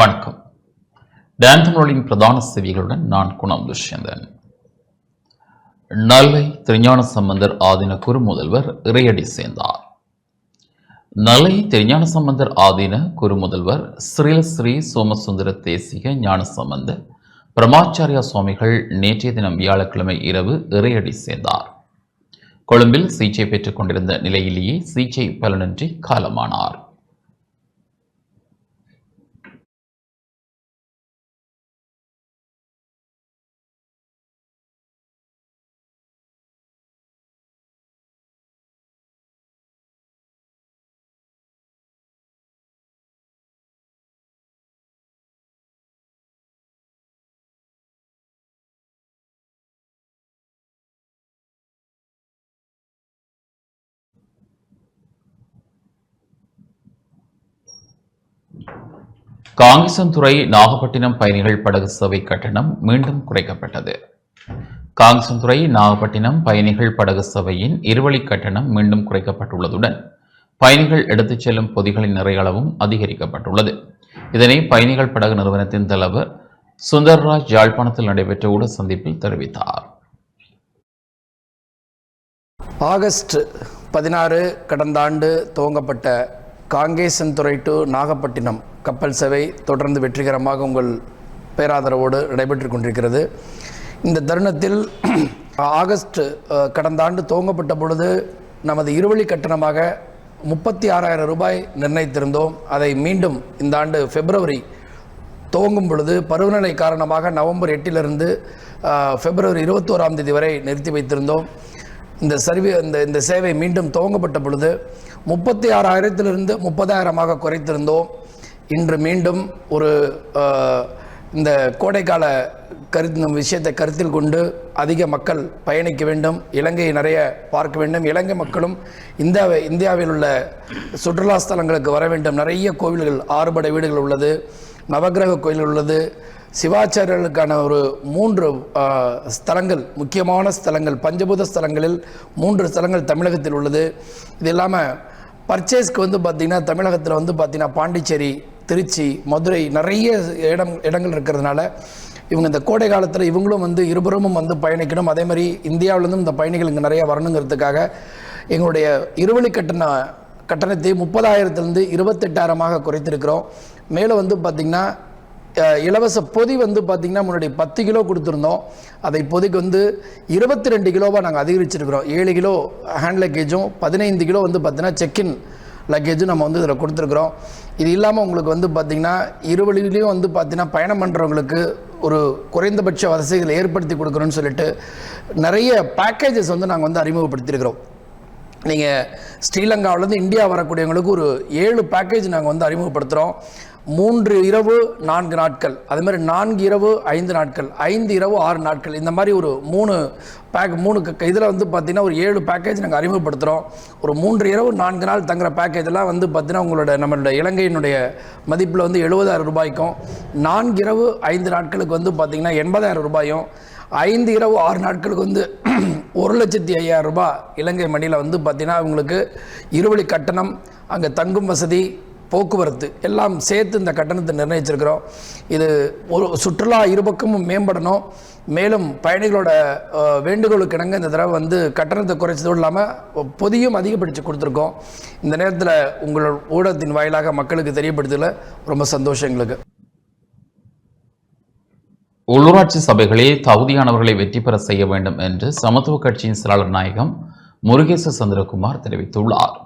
வணக்கம். டான் பிரதான செவிகளுடன் நான் குணம் துஷ்யந்தன். நல்லை திருஞான சம்பந்தர் ஆதீன குரு முதல்வர் இறையடி சேர்ந்தார். நல்லை திருஞான சம்பந்தர் ஆதீன குருமுதல்வர் ஸ்ரீல ஸ்ரீ சோமசுந்தர தேசிக ஞான சம்பந்த பிரமாச்சாரியா சுவாமிகள் நேற்றைய தினம் வியாழக்கிழமை இரவு இறையடி சேர்ந்தார். கொழும்பில் சிகிச்சை பெற்றுக் கொண்டிருந்த நிலையிலேயே சிகிச்சை பலனின்றி காலமானார். காங்கேசன்துறை நாகப்பட்டினம் பயணிகள் படகு சேவை கட்டணம் மீண்டும் குறைக்கப்பட்டது. காங்கேசன்துறை நாகப்பட்டினம் பயணிகள் படகு சேவையின் இருவழி கட்டணம் மீண்டும் குறைக்கப்பட்டுள்ளதுடன் பயணிகள் எடுத்துச் செல்லும் பொதிகளின் நிறையளவும் அதிகரிக்கப்பட்டுள்ளது. இதனை பயணிகள் படகு நிறுவனத்தின் தலைவர் சுந்தர்ராஜ் யாழ்ப்பாணத்தில் நடைபெற்ற ஊடக சந்திப்பில் தெரிவித்தார். ஆகஸ்ட் பதினாறு கடந்த ஆண்டு துவங்கப்பட்ட காங்கேசன்துறை டு நாகப்பட்டினம் கப்பல் சேவை தொடர்ந்து வெற்றிகரமாக உங்கள் பேராதரவோடு நடைபெற்று கொண்டிருக்கிறது. இந்த தருணத்தில் ஆகஸ்ட் கடந்த ஆண்டு துவங்கப்பட்ட பொழுது நமது இருவழி கட்டணமாக முப்பத்தி ஆறாயிரம் ரூபாய் நிர்ணயித்திருந்தோம். அதை மீண்டும் இந்த ஆண்டு பிப்ரவரி துவங்கும் பொழுது பருவநிலை காரணமாக நவம்பர் எட்டிலிருந்து பிப்ரவரி இருபத்தோராம் தேதி வரை நிறுத்தி வைத்திருந்தோம். இந்த சர்வே இந்த இந்த சேவை மீண்டும் துவங்கப்பட்ட பொழுது முப்பத்தி ஆறாயிரத்திலிருந்து முப்பதாயிரமாக குறைத்திருந்தோம். இன்று மீண்டும் ஒரு இந்த கோடைக்கால கருத்து விஷயத்தை கருத்தில் கொண்டு அதிக மக்கள் பயணிக்க வேண்டும். இலங்கையை நிறைய பார்க்க வேண்டும். இலங்கை மக்களும் இந்தியாவை இந்தியாவில் உள்ள சுற்றுலா ஸ்தலங்களுக்கு வர வேண்டும். நிறைய கோவில்கள் ஆறுபடை வீடுகள் உள்ளது. நவக்கிரக கோயில் உள்ளது. சிவாச்சாரியர்களுக்கான ஒரு மூன்று ஸ்தலங்கள் முக்கியமான ஸ்தலங்கள் பஞ்சபூத ஸ்தலங்களில் மூன்று ஸ்தலங்கள் தமிழகத்தில் உள்ளது. இது இல்லாமல் பர்ச்சேஸ்க்கு வந்து பார்த்திங்கன்னா தமிழகத்தில் வந்து பார்த்திங்கன்னா பாண்டிச்சேரி திருச்சி மதுரை நிறைய இடம் இடங்கள் இருக்கிறதுனால இவங்க இந்த கோடை காலத்தில் இவங்களும் வந்து இருபுறமும் வந்து பயணிக்கணும். அதே மாதிரி இந்தியாவிலேருந்தும் இந்த பயணிகள் இங்கே நிறையா வரணுங்கிறதுக்காக எங்களுடைய இருவழி கட்டண கட்டணத்தை முப்பதாயிரத்துலேருந்து இருபத்தெட்டாயிரமாக குறைத்திருக்கிறோம். மேலும் வந்து பார்த்திங்கன்னா இலவச பொதி வந்து பார்த்திங்கன்னா முன்னாடி பத்து கிலோ கொடுத்துருந்தோம். அதை பொதிக்கு வந்து இருபத்தி ரெண்டு கிலோவாக நாங்கள் அதிகரிச்சிருக்கிறோம். ஏழு கிலோ ஹேண்ட் லக்கேஜும் பதினைந்து கிலோ வந்து பார்த்திங்கன்னா செக்இன் லக்கேஜும் நம்ம வந்து இதில் கொடுத்துருக்குறோம். இது இல்லாமல் உங்களுக்கு வந்து பார்த்திங்கன்னா இருவழிலையும் வந்து பார்த்திங்கன்னா பயணம் பண்ணுறவங்களுக்கு ஒரு குறைந்தபட்ச வசதிகளை ஏற்படுத்தி கொடுக்குறோன்னு சொல்லிட்டு நிறைய பேக்கேஜஸ் வந்து நாங்கள் வந்து அறிமுகப்படுத்தியிருக்கிறோம். நீங்கள் ஸ்ரீலங்காவிலேருந்து இந்தியா வரக்கூடியவங்களுக்கு ஒரு ஏழு பேக்கேஜ் நாங்கள் வந்து அறிமுகப்படுத்துகிறோம் மூன்று இரவு நான்கு நாட்கள். அது மாதிரி நான்கு இரவு ஐந்து நாட்கள். ஐந்து இரவு ஆறு நாட்கள். இந்த மாதிரி ஒரு மூணு பேக் மூணு இதில் வந்து பார்த்திங்கன்னா ஒரு ஏழு பேக்கேஜ் நாங்கள் அறிமுகப்படுத்துகிறோம் ஒரு மூன்று இரவு நான்கு நாள் தங்குற பேக்கேஜெல்லாம் வந்து பார்த்திங்கன்னா உங்களோட நம்மளோட இலங்கையினுடைய மதிப்பில் வந்து எழுபதாயிரம் ரூபாய்க்கும் நான்கு இரவு ஐந்து நாட்களுக்கு வந்து பார்த்திங்கன்னா எண்பதாயிரம் ரூபாயும் ஐந்து இரவு ஆறு நாட்களுக்கு வந்து ஒரு லட்சத்தி ஐயாயிரம் ரூபாய் இலங்கை மணியில் வந்து பார்த்தீங்கன்னா உங்களுக்கு இருவழி கட்டணம் அங்கே தங்கும் வசதி போக்குவரத்து எல்லாம் சேர்த்து இந்த கட்டணத்தை நிர்ணயிச்சிருக்கிறோம். இது ஒரு சுற்றுலா இருபக்கமும் மேம்படணும். மேலும் பயணிகளோட வேண்டுகோளுக்கு இணங்க இந்த தடவை வந்து கட்டணத்தை குறைச்சதும் இல்லாமல் பொதியும் அதிகப்படுத்தி கொடுத்துருக்கோம். இந்த நேரத்தில் உங்களோட ஊடகத்தின் வாயிலாக மக்களுக்கு தெரியப்படுத்தல ரொம்ப சந்தோஷம் எங்களுக்கு. உள்ளூராட்சி சபைகளில் தகுதியானவர்களை வெற்றி பெற செய்ய வேண்டும் என்று சமத்துவ கட்சியின் செயலாளர் நாயகம் முருகேச சந்திரகுமார் தெரிவித்துள்ளார்.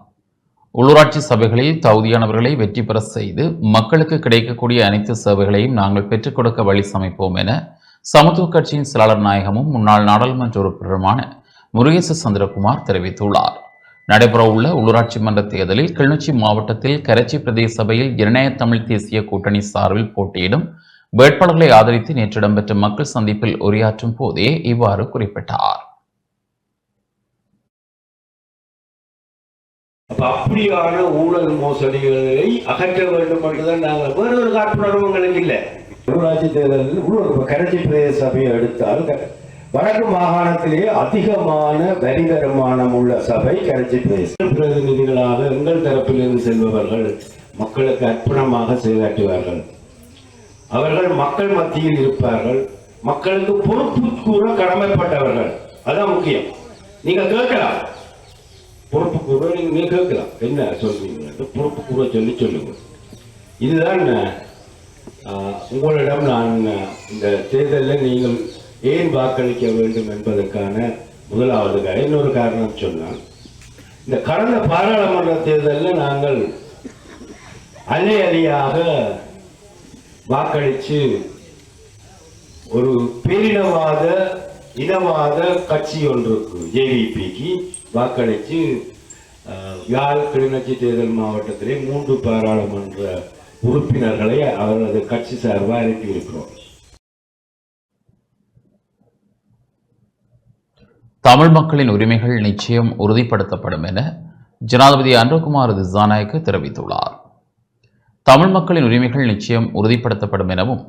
உள்ளூராட்சி சபைகளில் தகுதியானவர்களை வெற்றி பெற செய்து மக்களுக்கு கிடைக்கக்கூடிய அனைத்து சேவைகளையும் நாங்கள் பெற்றுக் கொடுக்க வழி சமைப்போம் என சமத்துவ கட்சியின் செயலாளர் நாயகமும் முன்னாள் நாடாளுமன்ற உறுப்பினருமான முருகேச சந்திரகுமார் தெரிவித்துள்ளார். நடைபெறவுள்ள உள்ளூராட்சி மன்ற தேர்தலில் கிளிநொச்சி மாவட்டத்தில் கரைச்சி பிரதேச சபையில் ஜனநாயக தமிழ் தேசிய கூட்டணி சார்பில் போட்டியிடும் வேட்பாளர்களை ஆதரித்து நேற்று இடம்பெற்ற மக்கள் சந்திப்பில் உரையாற்றும் போதே இவ்வாறு குறிப்பிட்டார். அப்படியான ஊழல் மோசடிகளை அகற்ற வேண்டும் என்றுதான் நாங்கள் வேற ஒரு காட்டுணர்வு எங்களுக்கு இல்லை. உள்ளாட்சி தேர்தலில் உள்ளூர் கரைச்சி பிரதேச சபையை எடுத்தால் வடக்கு மாகாணத்திலே அதிகமான வரி வருமானம் உள்ள சபை கரைச்சி பிரதேச பிரதிநிதிகளாக எங்கள் தரப்பிலிருந்து செல்பவர்கள் மக்களுக்கு அர்ப்பணமாக செயலாற்றுவார்கள். அவர்கள் மக்கள் மத்தியில் இருப்பார்கள். மக்களுக்கு பொறுப்பு கூற கடமைப்பட்டவர்கள். அதான் முக்கியம். நீங்க கேட்கலாம். பொறுப்பு கூறுவ நீங்க கேட்கலாம். என்ன சொல்றீங்க? பொறுப்பு கூறுவ சொல்லி சொல்லுங்க. இதுதான் ஆஹ், உங்களிடம் நான் இந்த தேர்தலில் நீங்கள் ஏன் வாக்களிக்க வேண்டும் என்பதற்கான முதலாவது இன்னொரு காரணம் சொன்னால் இந்த கடந்த பாராளுமன்ற தேர்தலில் நாங்கள் அலை அலையாக வாக்களித்து ஒரு பேரினவாத இனவாத கட்சி ஒன்றுக்கு ஜேவிபிக்கு வாக்களித்து யாழ் கிளிநொச்சி தேர்தல் மாவட்டத்திலே மூன்று பாராளுமன்ற உறுப்பினர்களை அவரது கட்சி சார்பாக அனுப்பியிருக்கிறோம். தமிழ் மக்களின் உரிமைகள் நிச்சயம் உறுதிப்படுத்தப்படும் என ஜனாதிபதி அன்றகுமார் திசாநாயக்க தெரிவித்துள்ளார். தமிழ் மக்களின் உரிமைகள் நிச்சயம் உறுதிப்படுத்தப்படும் எனவும்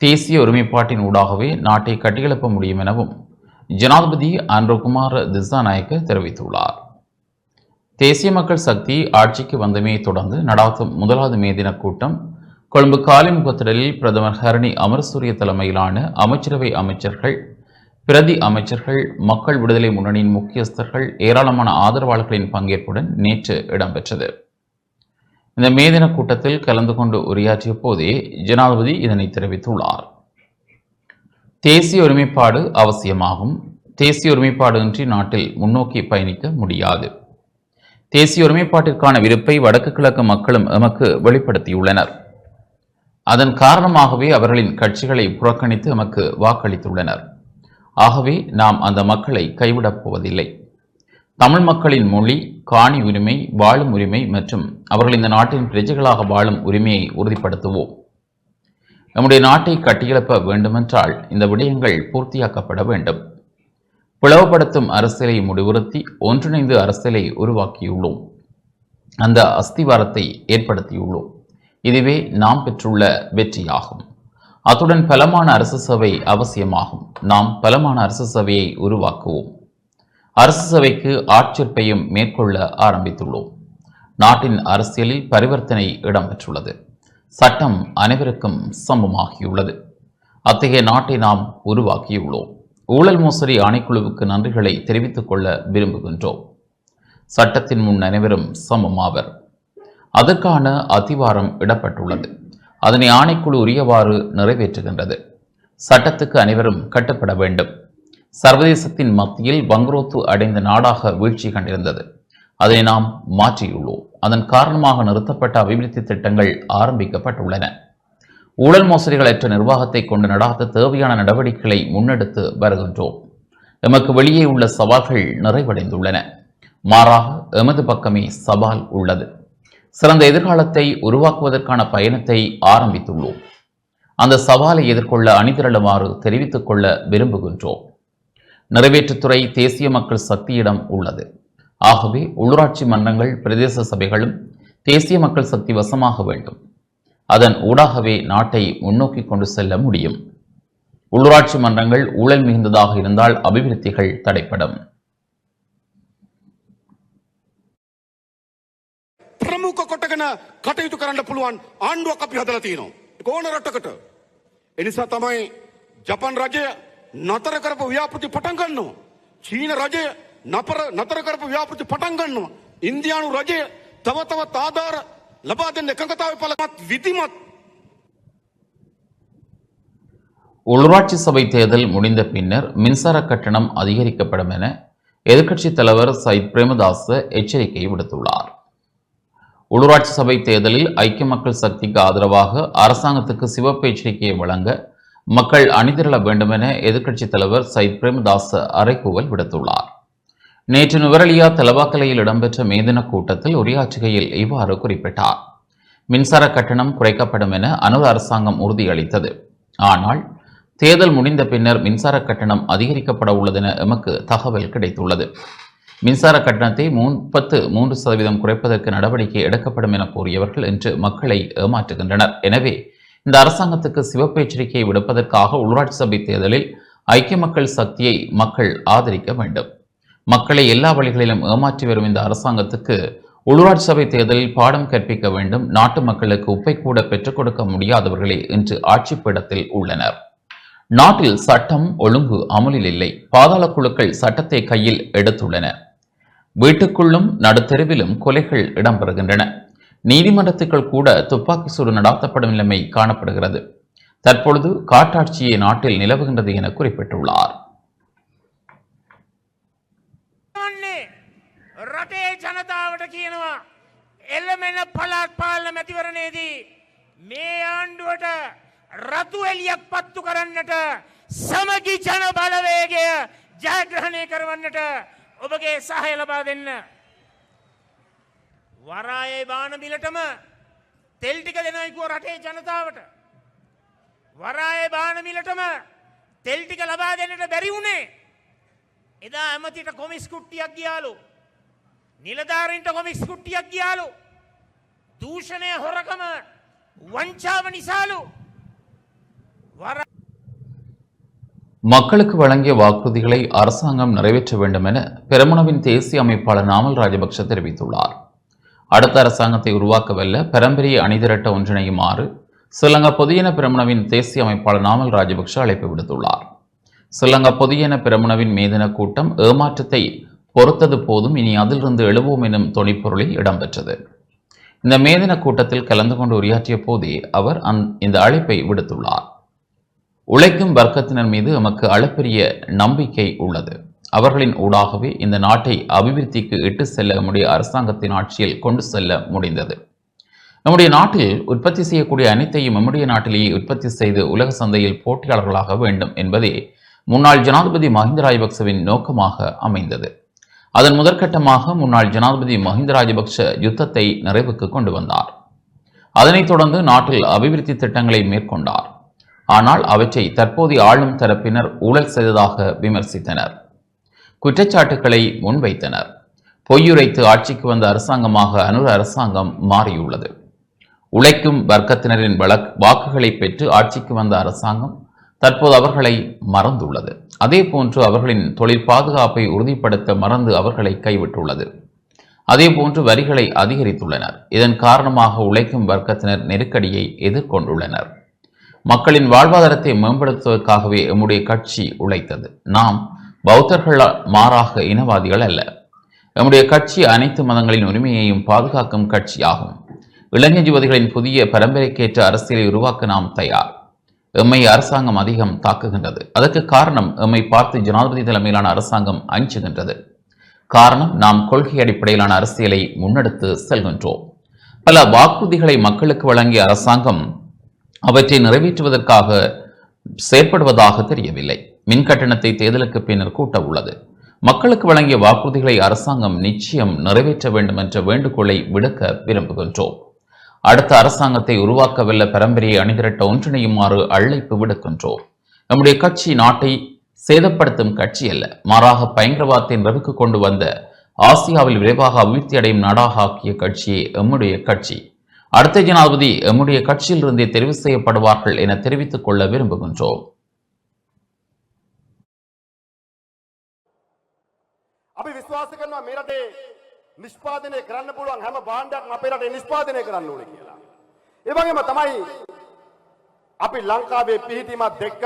தேசிய ஒருமைப்பாட்டின் ஊடாகவே நாட்டை கட்டியெழுப்ப முடியும் எனவும் ஜனாதிபதி அன்ருகுமார் திசாநாயக்க தெரிவித்துள்ளார். தேசிய மக்கள் சக்தி ஆட்சிக்கு வந்தமையை தொடர்ந்து நடாத்தும் முதலாவது மே தின கூட்டம் கொழும்பு காலிமுகத்திடலில் பிரதமர் ஹரணி அமரசூரிய தலைமையிலான அமைச்சரவை அமைச்சர்கள் பிரதி அமைச்சர்கள் மக்கள் விடுதலை முன்னணியின் முக்கியஸ்தர்கள் ஏராளமான ஆதரவாளர்களின் பங்கேற்புடன் நேற்று இடம்பெற்றது. இந்த மேதின கூட்டத்தில் கலந்து கொண்டு உரையாற்றிய போதே ஜனாதிபதி இதனை தெரிவித்துள்ளார். தேசிய ஒருமைப்பாடு அவசியமாகும். தேசிய ஒருமைப்பாடு இன்றி நாட்டில் முன்னோக்கி பயணிக்க முடியாது. தேசிய ஒருமைப்பாட்டிற்கான விருப்பை வடக்கு கிழக்கு மக்களும் எமக்கு வெளிப்படுத்தியுள்ளனர். அதன் காரணமாகவே அவர்களின் கட்சிகளை புறக்கணித்து எமக்கு வாக்களித்துள்ளனர். ஆகவே நாம் அந்த மக்களை கைவிடப் போவதில்லை. தமிழ் மக்களின் மொழி காணி உரிமை வாழும் உரிமை மற்றும் அவர்கள் இந்த நாட்டின் பிரஜைகளாக வாழும் உரிமையை உறுதிப்படுத்துவோம். நம்முடைய நாட்டை கட்டியெழுப்ப வேண்டுமென்றால் இந்த விடயங்கள் பூர்த்தியாக்கப்பட வேண்டும். பிளவுபடுத்தும் அரசியலை முடிவுறுத்தி ஒன்றிணைந்து அரசியலை உருவாக்கியுள்ளோம். அந்த அஸ்திவாரத்தை ஏற்படுத்தியுள்ளோம். இதுவே நாம் பெற்றுள்ள வெற்றியாகும். அத்துடன் பலமான அரசு சபை அவசியமாகும். நாம் பலமான அரசு சபையை உருவாக்குவோம். அரசு சபைக்கு ஆட்சேர்ப்பையும் மேற்கொள்ள ஆரம்பித்துள்ளோம். நாட்டின் அரசியலில் பரிவர்த்தனை இடம்பெற்றுள்ளது. சட்டம் அனைவருக்கும் சமமாகியுள்ளது. அத்தகைய நாட்டை நாம் உருவாக்கியுள்ளோம். ஊழல் மோசடி ஆணைக்குழுவுக்கு நன்றிகளை தெரிவித்துக் கொள்ள விரும்புகின்றோம். சட்டத்தின் முன் அனைவரும் சமமாவர். அதற்கான அதிவாரம் இடப்பட்டுள்ளது. அதனை ஆணைக்குழு உரியவாறு நிறைவேற்றுகின்றது. சட்டத்துக்கு அனைவரும் கட்டுப்பட வேண்டும். சர்வதேசத்தின் மத்தியில் வங்குரோத்து அடைந்த நாடாக வீழ்ச்சி கண்டிருந்தது. அதை நாம் மாற்றியுள்ளோம். அதன் காரணமாக நிறுத்தப்பட்ட அபிவிருத்தி திட்டங்கள் ஆரம்பிக்கப்பட்டுள்ளன. ஊழல் மோசடிகளற்ற நிர்வாகத்தை கொண்டு நடாத்த தேவையான நடவடிக்கைகளை முன்னெடுத்து வருகின்றோம். எமக்கு வெளியே உள்ள சவால்கள் நிறைவடைந்துள்ளன. மாறாக எமது பக்கமே சவால் உள்ளது. சிறந்த எதிர்காலத்தை உருவாக்குவதற்கான பயணத்தை ஆரம்பித்துள்ளோம். அந்த சவாலை எதிர்கொள்ள அணிதிரளுமாறு தெரிவித்துக் கொள்ள விரும்புகின்றோம். நிறைவேற்றுத்துறை தேசிய மக்கள் சக்தியிடம் உள்ளது ஆகவே உள்ளூராட்சி மன்றங்கள் பிரதேச சபைகளும் தேசிய மக்கள் சக்தி வசமாக வேண்டும் அதன் ஊடாகவே நாட்டை முன்னோக்கி கொண்டு செல்ல முடியும் உள்ளூராட்சி மன்றங்கள் ஊழல் மிகுந்ததாக இருந்தால் அபிவிருத்திகள் தடைப்படும் ප්‍රමුඛ කොටගෙන කටයුතු කරන්න පුළුවන් ආණ්ඩුවක් අපි හදලා තියෙනවා. ඒක ඕන රටකට. එනිසා තමයි ජපන් රජය නතර කරපු ව්‍යාපෘති පටන් ගන්නවා. චීන රජය නපර නතර කරපු ව්‍යාපෘති පටන් ගන්නවා. ඉන්දියානු රජය තව තවත් ආධාර ලබා දෙන්න එකඟතාවය පළමත් විධිමත් உள்ளூராட்சி சபை தேர்தல் முடிந்த பின்னர் மின்சார கட்டணம் அதிகரிக்கப்படும் என எதிர்க்கட்சித் தலைவர் சயித் பிரேமதாச எச்சரிக்கை விடுத்துள்ளார் உள்ளூராட்சி சபை தேர்தலில் ஐக்கிய மக்கள் சக்திக்கு ஆதரவாக அரசாங்கத்துக்கு சிவப்பு எச்சரிக்கையை வழங்க மக்கள் அணிதிரள வேண்டும் என எதிர்க்கட்சித் தலைவர் சயித் பிரேமதாஸ் அறைகூவல் விடுத்துள்ளார். நேற்று நுவரலியா தலவாக்கலையில் இடம்பெற்ற மேதின கூட்டத்தில் உரையாற்றுகையில் இவ்வாறு குறிப்பிட்டார். மின்சார கட்டணம் குறைக்கப்படும் என அனுர் அரசாங்கம் உறுதியளித்தது. ஆனால் தேர்தல் முடிந்த பின்னர் மின்சார கட்டணம் அதிகரிக்கப்பட உள்ளதென எமக்கு தகவல் கிடைத்துள்ளது. மின்சார கட்டணத்தை முப்பத்து மூன்று சதவீதம் குறைப்பதற்கு நடவடிக்கை எடுக்கப்படும் என கூறியவர்கள் இன்று மக்களை ஏமாற்றுகின்றனர். எனவே இந்த அரசாங்கத்துக்கு சிவப்பு எச்சரிக்கையை விடுப்பதற்காக உள்ளாட்சி சபை தேர்தலில் ஐக்கிய மக்கள் சக்தியை மக்கள் ஆதரிக்க வேண்டும். மக்களை எல்லா வழிகளிலும் ஏமாற்றி வரும் இந்த அரசாங்கத்துக்கு உள்ளூராட்சி சபை தேர்தலில் பாடம் கற்பிக்க வேண்டும். நாட்டு மக்களுக்கு உப்பை கூட பெற்றுக் கொடுக்க முடியாதவர்களே இன்று ஆட்சி பீடத்தில் உள்ளனர். நாட்டில் சட்டம் ஒழுங்கு அமலில் இல்லை. பாதாள குழுக்கள் சட்டத்தை கையில் எடுத்துள்ளன. வீட்டுக்குள்ளும் நடுத்தெருவிலும் கொலைகள் இடம்பெறுகின்றன. நீதிமன்றத்துக்குள் கூட துப்பாக்கி சூடு நடாத்தப்படும் நிலைமை காணப்படுகிறது தற்பொழுது காட்டாட்சியே நாட்டில் நிலவுகின்றது என குறிப்பிட்டுள்ளார் වන්නේ රටේ ජනතාවට කියනවා එල්ලමෙන පලාත් පාලන මැතිවරණයේදී මේ ආණ්ඩුවට රතු එලියක් පත්තු කරන්නට සමගි ජන බලවේගය ජයග්‍රහණය කරවන්නට ඔබගේ සහය ලබා දෙන්න. වරායේ බාන බිලටම තෙල්ටික දෙනයිකුව රටේ ජනතාවට. වරායේ බාන මිලටම තෙල්ටික ලබා දෙන්නට බැරි වුණේ. එදා ඇමතිට කොමිස් කුට්ටියක් ගියාලු. නිලධාරීන්ට කොමිස් කුට්ටියක් ගියාලු. දූෂණය හොරකම වංචාව නිසාලු. වර மக்களுக்கு வழங்கிய வாக்குறுதிகளை அரசாங்கம் நிறைவேற்ற வேண்டும் என பெரமுனவின் தேசிய அமைப்பாளர் நாமல் ராஜபக்ஷ தெரிவித்துள்ளார் அடுத்த அரசாங்கத்தை உருவாக்கவல்ல பெரம்பரிய அணிதிரட்ட ஒன்றிணையுமாறு ஸ்ரீலங்கா பொதியன பிரமணவின் தேசிய அமைப்பாளர் நாமல் ராஜபக்ஷ அழைப்பு விடுத்துள்ளார். ஸ்ரீலங்கா பொதியன பிரமணவின் மீதின கூட்டம் ஏமாற்றத்தை பொறுத்தது போதும் இனி அதிலிருந்து எழுவோம் எனும் தொனிப்பொருளில் இடம்பெற்றது. இந்த மேதின கூட்டத்தில் கலந்து கொண்டு உரையாற்றிய போதே அவர் அந் இந்த அழைப்பை விடுத்துள்ளார். உழைக்கும் வர்க்கத்தினர் மீது எமக்கு அளப்பரிய நம்பிக்கை உள்ளது. அவர்களின் ஊடாகவே இந்த நாட்டை அபிவிருத்திக்கு இட்டு செல்ல நம்முடைய அரசாங்கத்தின் ஆட்சியில் கொண்டு செல்ல முடிந்தது. நம்முடைய நாட்டில் உற்பத்தி செய்யக்கூடிய அனைத்தையும் நம்முடைய நாட்டிலேயே உற்பத்தி செய்து உலக சந்தையில் போட்டியாளர்களாக வேண்டும் என்பதே முன்னாள் ஜனாதிபதி மஹிந்த ராஜபக்சவின் நோக்கமாக அமைந்தது. அதன் முதற்கட்டமாக முன்னாள் ஜனாதிபதி மஹிந்த ராஜபக்ஷ யுத்தத்தை நிறைவுக்கு கொண்டு வந்தார். அதனைத் தொடர்ந்து நாட்டில் அபிவிருத்தி திட்டங்களை மேற்கொண்டார். ஆனால் அவற்றை தற்போதைய ஆளும் தரப்பினர் ஊழல் செய்ததாக விமர்சித்தனர். குற்றச்சாட்டுக்களை முன்வைத்தனர். பொய்யுரைத்து ஆட்சிக்கு வந்த அரசாங்கமாக அனுர அரசாங்கம் மாறியுள்ளது. உழைக்கும் வர்க்கத்தினரின் வழக் வாக்குகளை பெற்று ஆட்சிக்கு வந்த அரசாங்கம் தற்போது அவர்களை மறந்துள்ளது. அதே போன்று அவர்களின் தொழில் பாதுகாப்பை உறுதிப்படுத்த மறந்து அவர்களை கைவிட்டுள்ளது. அதே போன்று வரிகளை அதிகரித்துள்ளனர். இதன் காரணமாக உழைக்கும் வர்க்கத்தினர் நெருக்கடியை எதிர்கொண்டுள்ளனர். மக்களின் வாழ்வாதாரத்தை மேம்படுத்துவதற்காகவே எம்முடைய கட்சி உழைத்தது. நாம் பௌத்தர்கள் மாறாக இனவாதிகள் அல்ல. நம்முடைய கட்சி அனைத்து மதங்களின் உரிமையையும் பாதுகாக்கும் கட்சியாகும். இளைஞர் யுவதிகளின் புதிய பரம்பரைக்கேற்ற அரசியலை உருவாக்க நாம் தயார். எம்மை அரசாங்கம் அதிகம் தாக்குகின்றது. அதற்கு காரணம் எம்மை பார்த்து ஜனாதிபதி தலைமையிலான அரசாங்கம் அஞ்சுகின்றது. காரணம் நாம் கொள்கை அடிப்படையிலான அரசியலை முன்னெடுத்து செல்கின்றோம். பல வாக்குறுதிகளை மக்களுக்கு வழங்கிய அரசாங்கம் அவற்றை நிறைவேற்றுவதற்காக செயற்படுவதாக தெரியவில்லை. மின் கட்டணத்தை தேர்தலுக்கு பின்னர் கூட்ட உள்ளது மக்களுக்கு வழங்கிய வாக்குறுதிகளை அரசாங்கம் நிச்சயம் நிறைவேற்ற வேண்டும் என்ற வேண்டுகோளை விடுக்க விரும்புகின்றோம். அடுத்த அரசாங்கத்தை உருவாக்கவல்ல பரம்பரையை அணிதிரட்ட ஒன்றிணையுமாறு அழைப்பு விடுக்கின்றோம். நம்முடைய கட்சி நாட்டை சேதப்படுத்தும் கட்சி அல்ல மாறாக பயங்கரவாதத்தை நிறைவுக்கு கொண்டு வந்த ஆசியாவில் விரைவாக அபிவிருத்தி அடையும் நாடாக ஆக்கிய கட்சியே எம்முடைய கட்சி. அடுத்த ஜனாதிபதி எம்முடைய கட்சியிலிருந்தே தெரிவு செய்யப்படுவார்கள் என தெரிவித்துக் கொள்ள விரும்புகின்றோம். රටේ නිෂ්පාදනය කරන්න පුළුවන් හැම භාණ්ඩයක්ම අපේ රටේ නිෂ්පාදනය කරන්න ඕනේ කියලා. ඒ වගේම තමයි අපි ලංකාවේ පිහිටීමත් දෙක්ක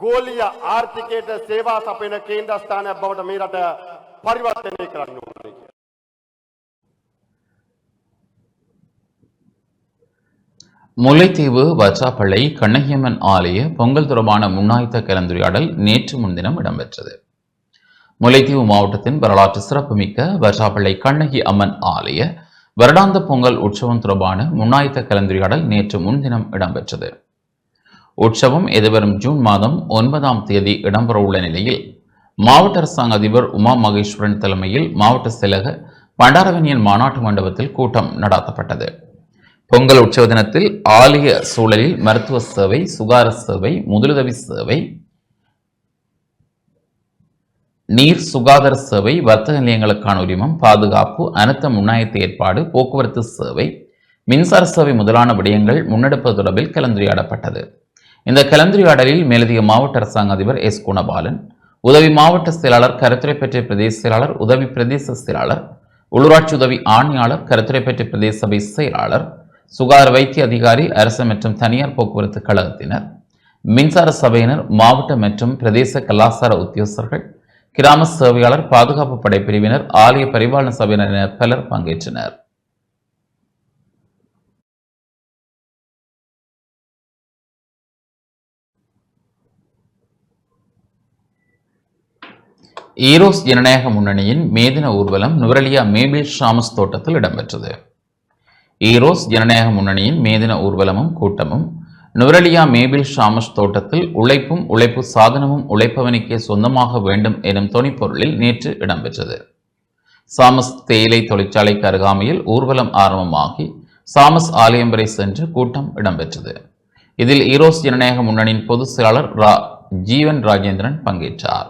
ගෝලීය ආර්ථිකයට සේවා සපයන කේන්ද්‍රස්ථානයක් බවට මේ රට පරිවර්තනය කරන්න ඕනේ කියලා. முல்லைத்தீவு வச்சாப்பள்ளை கண்ணகியம்மன் ஆலய பொங்கல் தொடர்பான முன்னாய்த்த கலந்துரையாடல் நேற்று முன்தினம் இடம்பெற்றது முல்லைத்தீவு மாவட்டத்தின் வரலாற்று சிறப்புமிக்க வச்சாப்பள்ளை கண்ணகி அம்மன் ஆலய வருடாந்த பொங்கல் உற்சவம் தொடர்பான முன்னாய்த்த கலந்துரையாடல் நேற்று முன்தினம் இடம்பெற்றது. உற்சவம் எதிர்வரும் ஜூன் மாதம் ஒன்பதாம் தேதி இடம்பெறவுள்ள நிலையில் மாவட்ட அரசாங்க அதிபர் உமா மகேஸ்வரன் தலைமையில் மாவட்ட செயலக பண்டாரவனியன் மாநாட்டு மண்டபத்தில் கூட்டம் நடாத்தப்பட்டது. பொங்கல் உற்சவ தினத்தில் ஆலய சூழலில் மருத்துவ சேவை சுகார சேவை முதலுதவி சேவை நீர் சுகாதார சேவை வர்த்தக நிலையங்களுக்கான உரிமம் பாதுகாப்பு அனர்த்த முன்னாயத்த ஏற்பாடு போக்குவரத்து சேவை மின்சார சேவை முதலான விடயங்கள் முன்னெடுப்பது தொடர்பில் கலந்துரையாடப்பட்டது. இந்த கலந்துரையாடலில் மேலதிக மாவட்ட அரசாங்க அதிபர் எஸ். குணபாலன் உதவி மாவட்ட செயலாளர் கருத்துரை பெற்ற பிரதேச செயலாளர் உதவி பிரதேச செயலாளர் உள்ளூராட்சி உதவி ஆணையாளர் பெற்ற பிரதேச சபை செயலாளர் சுகாதார வைத்திய அதிகாரி அரசு மற்றும் தனியார் போக்குவரத்து கழகத்தினர் மின்சார சபையினர் மாவட்ட மற்றும் பிரதேச கலாச்சார உத்தியோகஸ்தர்கள் கிராம சேவையாளர் பாதுகாப்பு படை பிரிவினர் ஆலய பரிபாலன சபையினர் பலர் பங்கேற்றனர். ஈரோஸ் ஜனநாயக முன்னணியின் மேதின ஊர்வலம் நுவரலியா மேபிள் ஷாமஸ் தோட்டத்தில் இடம்பெற்றது. ஈரோஸ் ஜனநாயக முன்னணியின் மேதின ஊர்வலமும் கூட்டமும் நுவரலியா மேபிள் ஷாமஸ் தோட்டத்தில் உழைப்பும் உழைப்பு சாதனமும் உழைப்பவனுக்கே சொந்தமாக வேண்டும் எனும் தொனிப்பொருளில் நேற்று இடம்பெற்றது. சாமஸ் தேயிலை தொழிற்சாலைக்கு அருகாமையில் ஊர்வலம் ஆரம்பமாகி சாமஸ் ஆலயம் வரை சென்று கூட்டம் இடம்பெற்றது. இதில் ஈரோஸ் ஜனநாயக முன்னணியின் பொதுச் செயலாளர் ரா ஜீவன் ராஜேந்திரன் பங்கேற்றார்.